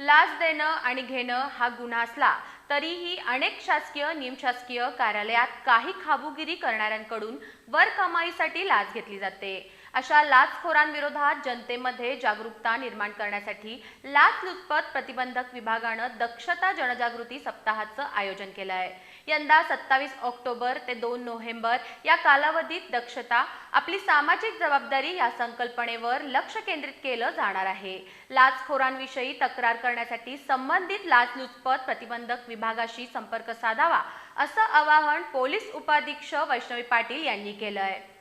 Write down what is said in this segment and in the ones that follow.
लाच देणं आणि घेणं हा गुन्हा असला तरीही अनेक शासकीय निमशासकीय कार्यालयात काही खाबुगिरी करणाऱ्यांकडून वर कमाईसाठी लाच घेतली जाते. अशा लाचखोरांविरोधात जनतेमध्ये जागरूकता निर्माण करण्यासाठी लाचलुचपत प्रतिबंधक विभागानं दक्षता जनजागृती सप्ताहाचं आयोजन केलं आहे यंदा सत्तावीस ऑक्टोबर ते दोन नोव्हेंबर या कालावधीत दक्षता आपली सामाजिक जबाबदारी या संकल्पनेवर लक्ष केंद्रित केलं जाणार आहे. लाचखोरांविषयी तक्रार करण्यासाठी संबंधित लाचलुचपत प्रतिबंधक विभागाशी संपर्क साधावा असं आवाहन पोलीस उपाधीक्षक वैष्णवी पाटील यांनी केलं आहे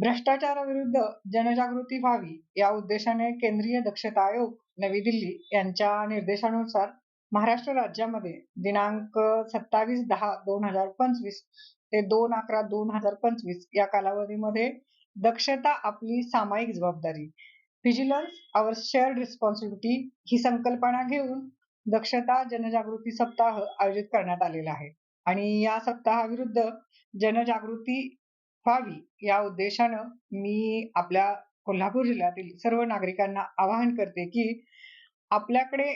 भ्रष्टाचाराविरुद्ध जनजागृती व्हावी या उद्देशाने केंद्रीय दक्षता आयोग नवी दिल्ली यांच्या निर्देशानुसार महाराष्ट्र राज्यामध्ये दिनांक सत्तावीस दहा दोन हजार पंचवीस ते दोन अकरा दोन हजार पंचवीस या कालावधीमध्ये दक्षता आपली सामायिक जबाबदारी. व्हिजिलन्स आवर शेअर्ड रिस्पॉन्सिबिलिटी ही संकल्पना घेऊन दक्षता जनजागृती सप्ताह आयोजित करण्यात आलेला आहे. आणि या सप्ताहाविरुद्ध जनजागृती व्हावी या उद्देशानं मी आपल्या कोल्हापूर जिल्ह्यातील सर्व नागरिकांना आवाहन करते की आपल्याकडे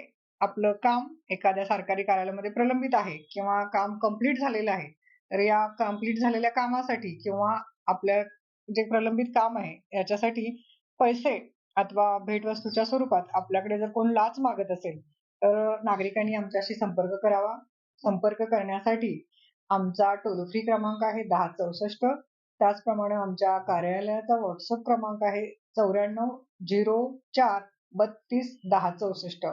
आपलं काम एखाद्या सरकारी कार्यालयामध्ये प्रलंबित आहे किंवा काम कंप्लीट झालेलं आहे तर या कंप्लीट झालेल्या कामासाठी किंवा आपल्या जे प्रलंबित काम आहे याच्यासाठी पैसे अथवा भेटवस्तूच्या स्वरूपात आपल्याकडे जर कोण लाच मागत असेल तर नागरिकांनी आमच्याशी संपर्क करावा. संपर्क करण्यासाठी आमचा टोल फ्री क्रमांक आहे दहा चौसष्ट त्याचप्रमाणे आमच्या कार्यालयाचा व्हॉट्सअप क्रमांक आहे चौऱ्याण्णव झिरो चार बत्तीस दहा चौसष्ट.